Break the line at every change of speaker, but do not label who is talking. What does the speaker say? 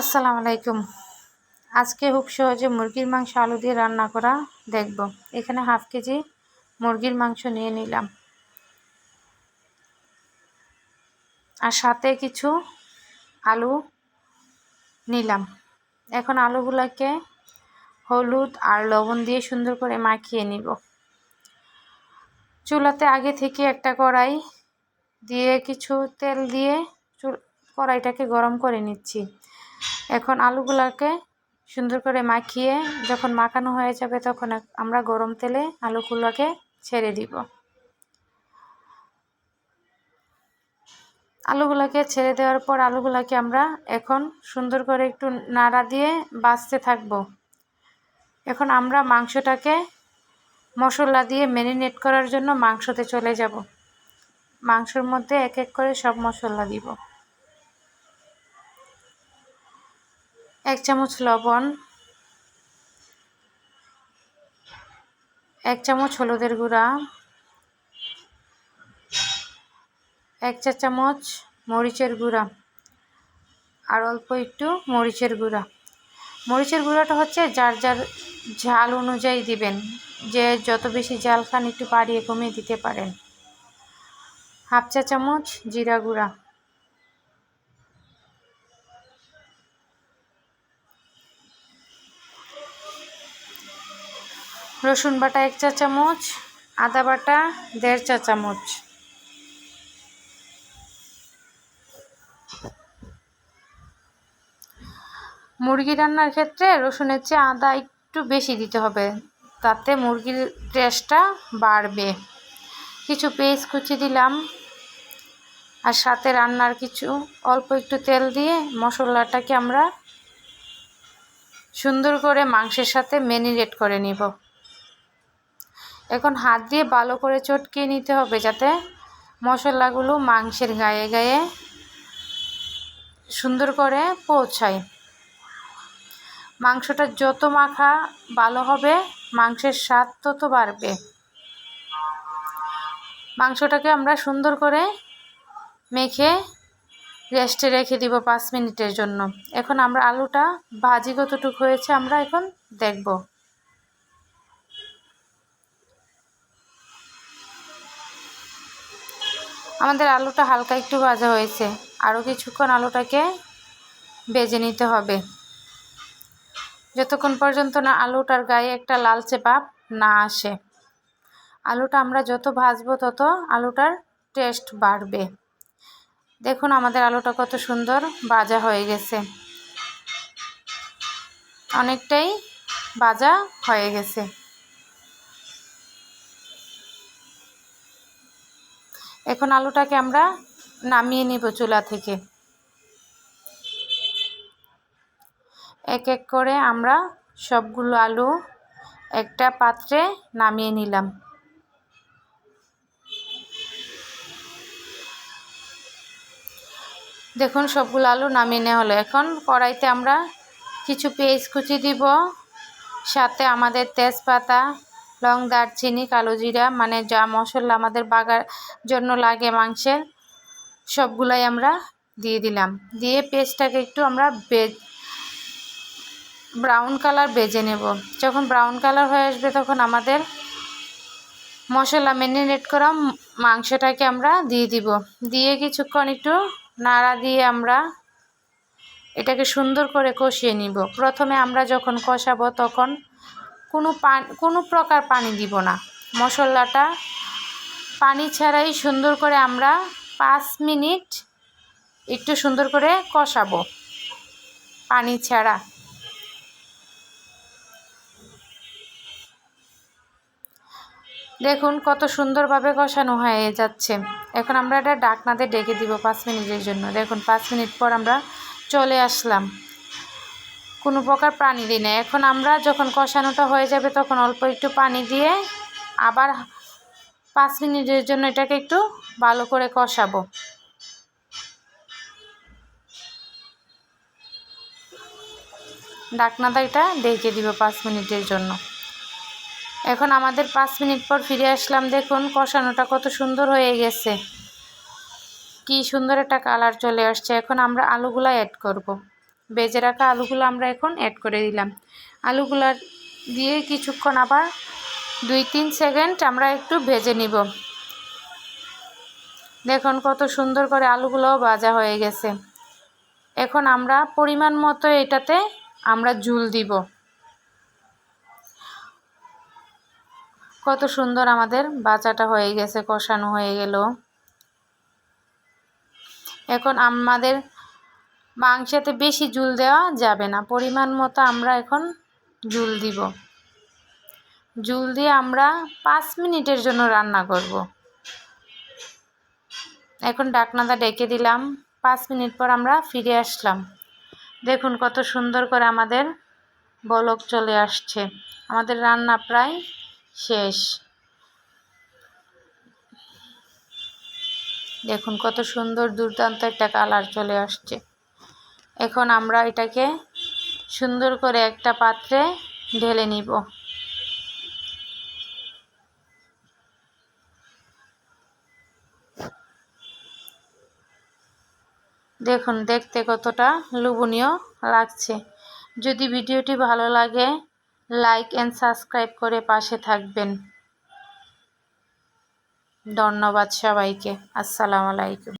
আসসালামু আলাইকুম। আজকে খুব সহজে মুরগির মাংস আলু দিয়ে রান্না করা দেখব। এখানে হাফ কেজি মুরগির মাংস নিয়ে নিলাম। আর সাথে কিছু আলু নিলাম। এখন আলুগুলোকে হলুদ আর লবণ দিয়ে সুন্দর করে মাখিয়ে নিব। চুলাতে আগে থেকে একটা কড়াই দিয়ে কিছু তেল দিয়ে কড়াইটাকে গরম করে নিচ্ছি। এখন আলুগুলোকে সুন্দর করে মাখিয়ে যখন মাখানো হয়ে যাবে তখন আমরা গরম তেলে আলুগুলোকে ছেড়ে দিব। আলুগুলোকে ছেড়ে দেওয়ার পর আলুগুলোকে আমরা এখন সুন্দর করে একটু নাড়া দিয়ে বাঁচতে থাকব। এখন আমরা মাংসটাকে মশলা দিয়ে ম্যারিনেট করার জন্য মাংসতে চলে যাব। মাংসের মধ্যে এক এক করে সব মশলা দিব। এক চামচ লবণ, এক চামচ হলুদের গুঁড়া, এক চা চামচ মরিচের গুঁড়া, আর অল্প একটু মরিচের গুঁড়া। মরিচের গুঁড়াটা হচ্ছে যার যার ঝাল অনুযায়ী দিবেন, যে যত বেশি ঝাল খান একটু বাড়িয়ে কমিয়ে দিতে পারেন। হাফ চা চামচ জিরা গুঁড়া। রসুন বাটা এক চা চামচ, আদা বাটা দেড় চা চামচ। মুরগি রান্নার ক্ষেত্রে রসুনের চেয়ে আদা একটু বেশি দিতে হবে, তাতে মুরগির টেস্টটা বাড়বে। কিছু পেঁয়াজ কুচি দিলাম, আর সাথে রান্নার কিছু অল্প একটু তেল দিয়ে মশলাটাকে আমরা সুন্দর করে মাংসের সাথে ম্যারিনেট করে নিব। এখন হাত দিয়ে ভালো করে চটকিয়ে নিতে হবে যাতে মশলাগুলো মাংসের গায়ে গায়ে সুন্দর করে পৌঁছায়। মাংসটা যত মাখা ভালো হবে, মাংসের স্বাদ তত বাড়বে। মাংসটাকে আমরা সুন্দর করে মেখে রেস্টে রেখে দিব পাঁচ মিনিটের জন্য। এখন আমরা আলুটা ভাজি কতটুকু হয়েছে আমরা এখন দেখব। আমাদের আলুটা হালকা একটু ভাজা হয়েছে। আরও কিছুক্ষণ আলুটাকে বেজে নিতে হবে। যতক্ষণ পর্যন্ত না আলুটার গায়ে একটা লালচে ভাব না আসে। আলুটা আমরা যত ভাজবো তত আলুটার টেস্ট বাড়বে। দেখুন আমাদের আলুটা কত সুন্দর ভাজা হয়ে গেছে। অনেকটাই ভাজা হয়ে গেছে। এখন আলুটাকে আমরা নামিয়ে নিব চুলা থেকে। এক এক করে আমরা সবগুলো আলু একটা পাত্রে নামিয়ে নিলাম। দেখুন, সবগুলো আলু নামিয়ে নেওয়া হলো। এখন কড়াইতে আমরা কিছু পেঁয়াজ কুচি দিব, সাথে আমাদের তেজপাতা লং দারচিনি, কালো জিরা মানে যা মশলা আমাদের বাগার জন্য লাগে মাংসের, সবগুলাই আমরা দিয়ে দিলাম। দিয়ে পেস্টটাকে একটু আমরা বেজ ব্রাউন কালার বেজে নেব। যখন ব্রাউন কালার হয়ে আসবে তখন আমাদের মশলা ম্যারিনেট করা মাংসটাকে আমরা দিয়ে দিব। দিয়ে কিছুক্ষণ একটু নাড়া দিয়ে আমরা এটাকে সুন্দর করে কষিয়ে নিব। প্রথমে আমরা যখন কষাবো তখন কোনো পানি, কোনো প্রকার পানি দিব না। মশলাটা পানি ছাড়াই সুন্দর করে আমরা পাঁচ মিনিট একটু সুন্দর করে কষাবো পানি ছাড়া। দেখুন কত সুন্দরভাবে কষানো হয়ে যাচ্ছে। এখন আমরা এটা ডাকনাতে ডেকে দিব পাঁচ মিনিটের জন্য। দেখুন পাঁচ মিনিট পর আমরা চলে আসলাম। কোনো প্রকার পানি দিই না। এখন আমরা যখন কষানোটা হয়ে যাবে তখন অল্প একটু পানি দিয়ে আবার পাঁচ মিনিটের জন্য এটাকে একটু ভালো করে কষাবো। ডাকনাটা এটা ডেকে দিব পাঁচ মিনিটের জন্য। এখন আমাদের পাঁচ মিনিট পর ফিরে আসলাম। দেখুন, কষানোটা কত সুন্দর হয়ে গেছে। কি সুন্দর একটা কালার চলে আসছে। এখন আমরা আলুগুলো অ্যাড করব। ভেজে রাখা আলুগুলো আমরা এখন অ্যাড করে দিলাম। আলুগুলো দিয়ে কিছুক্ষণ আবার দুই তিন সেকেন্ড আমরা একটু ভেজে নিব। দেখুন কত সুন্দর করে আলুগুলোও ভাজা হয়ে গেছে। এখন আমরা পরিমাণ মতো এটাতে আমরা ঝুল দিব। কত সুন্দর আমাদের বাচাটা হয়ে গেছে, কষানো হয়ে গেল। এখন আমাদের মাংসেতে বেশি জুল দেওয়া যাবে না। পরিমাণ মতো আমরা এখন জুল দিব। জুল দিয়ে আমরা পাঁচ মিনিটের জন্য রান্না করব। এখন ডাকনাদা ডেকে দিলাম। পাঁচ মিনিট পর আমরা ফিরে আসলাম। দেখুন কত সুন্দর করে আমাদের বলক চলে আসছে। আমাদের রান্না প্রায় শেষ। দেখুন কত সুন্দর দুর্দান্ত একটা কালার চলে আসছে। এখন আমরা এটাকে সুন্দর করে একটা পাত্রে ঢেলে নিব। দেখুন, দেখতে কতটা লোভনীয় লাগছে। যদি ভিডিওটি ভালো লাগে, লাইক অ্যান্ড সাবস্ক্রাইব করে পাশে থাকবেন। ধন্যবাদ সবাইকে। আসসালামু আলাইকুম।